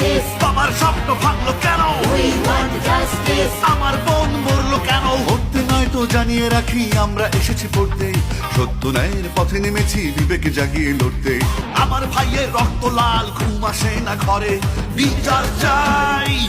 justice. বাবার স্বপ্ন ভাঙলো কেন? We want justice. আমার বোন মরলো কেন? হতে নয় তো জানিয়ে রাখি আমরা এসেছি পড়তে। সত্য ন্যায়ের পথে নেমেছি বিবেকে জাগিয়ে লড়তে। আমার ভাইয়ের রক্ত লাল ঘুম আসে না ঘরে। বিচার চাই।